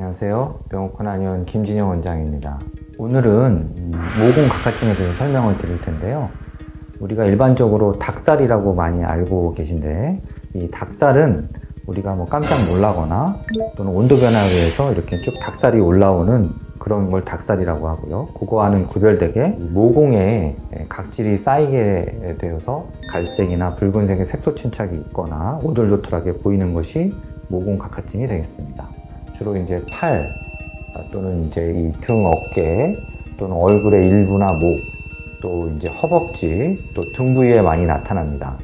안녕하세요. 병원권 한의원 김진영 원장입니다. 오늘은 음, 모공 각화증에 대해서 설명을 드릴 텐데요. 우리가 일반적으로 닭살이라고 많이 알고 계신데 이 닭살은 우리가 뭐 깜짝 놀라거나 또는 온도 변화에 의해서 이렇게 쭉 닭살이 올라오는 그런 걸 닭살이라고 하고요. 그거와는 구별되게 이 모공에 각질이 쌓이게 되어서 갈색이나 붉은색의 색소 침착이 있거나 오돌도돌하게 보이는 것이 모공 각화증이 되겠습니다. 주로 이제 팔 아, 또는 이제 이 등 어깨 또는 얼굴의 일부나 목 또 이제 허벅지 또 등 부위에 많이 나타납니다.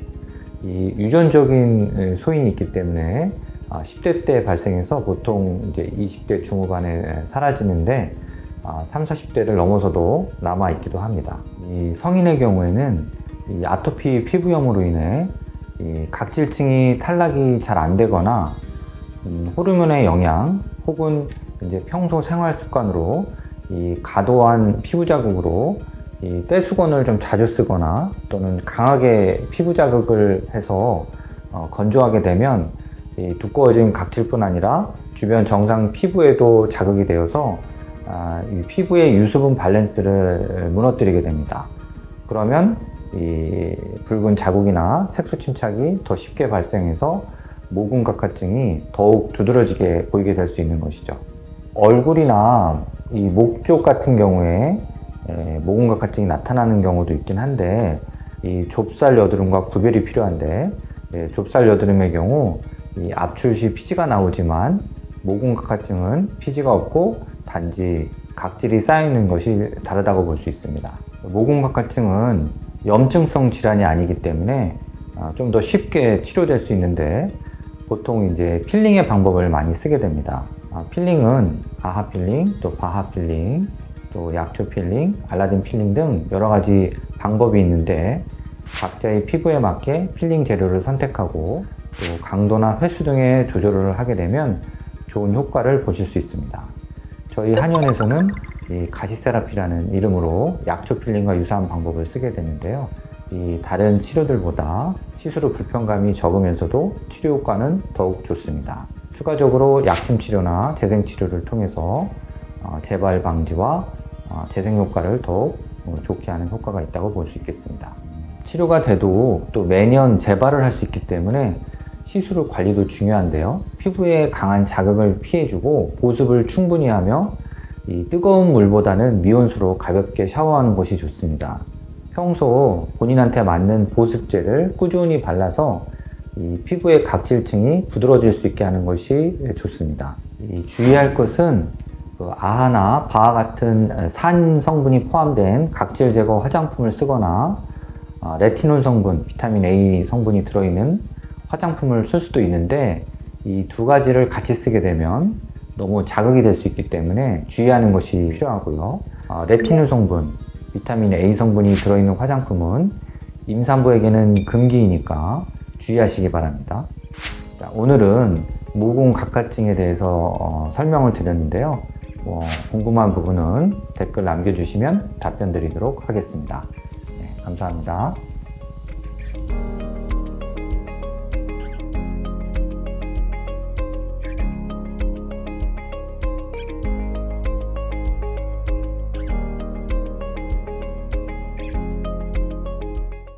이 유전적인 소인이 있기 때문에 아, 10대 때 발생해서 보통 이제 20대 중후반에 사라지는데 아, 3, 40대를 넘어서도 남아 있기도 합니다. 이 성인의 경우에는 이 아토피 피부염으로 인해 이 각질층이 탈락이 잘 안 되거나 음, 호르몬의 영향 혹은 이제 평소 생활 습관으로 이 과도한 피부 자극으로 이 떼수건을 좀 자주 쓰거나 또는 강하게 피부 자극을 해서 어, 건조하게 되면 이 두꺼워진 각질뿐 아니라 주변 정상 피부에도 자극이 되어서 아, 이 피부의 유수분 밸런스를 무너뜨리게 됩니다. 그러면 이 붉은 자국이나 색소 침착이 더 쉽게 발생해서 모공 각화증이 더욱 두드러지게 보이게 될 수 있는 것이죠. 얼굴이나 이 목쪽 같은 경우에 에, 모공 각화증이 나타나는 경우도 있긴 한데 이 좁쌀 여드름과 구별이 필요한데 예, 좁쌀 여드름의 경우 이 압출 시 피지가 나오지만 모공 각화증은 피지가 없고 단지 각질이 쌓이는 것이 다르다고 볼 수 있습니다. 모공 각화증은 염증성 질환이 아니기 때문에 아, 좀더 쉽게 치료될 수 있는데 보통 이제 필링의 방법을 많이 쓰게 됩니다. 아, 필링은 아하 필링, 또 바하 필링, 또 약초 필링, 알라딘 필링 등 여러 가지 방법이 있는데 각자의 피부에 맞게 필링 재료를 선택하고 또 강도나 횟수 등의 조절을 하게 되면 좋은 효과를 보실 수 있습니다. 저희 한의원에서는 이 가시세라피라는 이름으로 약초 필링과 유사한 방법을 쓰게 되는데요. 이 다른 치료들보다 시술 후 불편감이 적으면서도 치료 효과는 더욱 좋습니다. 추가적으로 약침 치료나 재생 치료를 통해서 어, 재발 방지와 어, 재생 효과를 더욱 어, 좋게 하는 효과가 있다고 볼 수 있겠습니다. 치료가 돼도 또 매년 재발을 할 수 있기 때문에 시술 후 관리도 중요한데요. 피부에 강한 자극을 피해주고 보습을 충분히 하며 이 뜨거운 물보다는 미온수로 가볍게 샤워하는 것이 좋습니다. 평소 본인한테 맞는 보습제를 꾸준히 발라서 이 피부의 각질층이 부드러워질 수 있게 하는 것이 좋습니다. 이 주의할 것은 그 아하나 바하 같은 산 성분이 포함된 각질 제거 화장품을 쓰거나 아, 레티놀 성분, 비타민 A 성분이 들어있는 화장품을 쓸 수도 있는데 이 두 가지를 같이 쓰게 되면 너무 자극이 될 수 있기 때문에 주의하는 것이 필요하고요. 아, 레티놀 성분, 비타민 A 성분이 들어있는 화장품은 임산부에게는 금기이니까 주의하시기 바랍니다. 자, 오늘은 모공 각화증에 대해서 어, 설명을 드렸는데요. 뭐, 궁금한 부분은 댓글 남겨주시면 답변 드리도록 하겠습니다. 네, 감사합니다.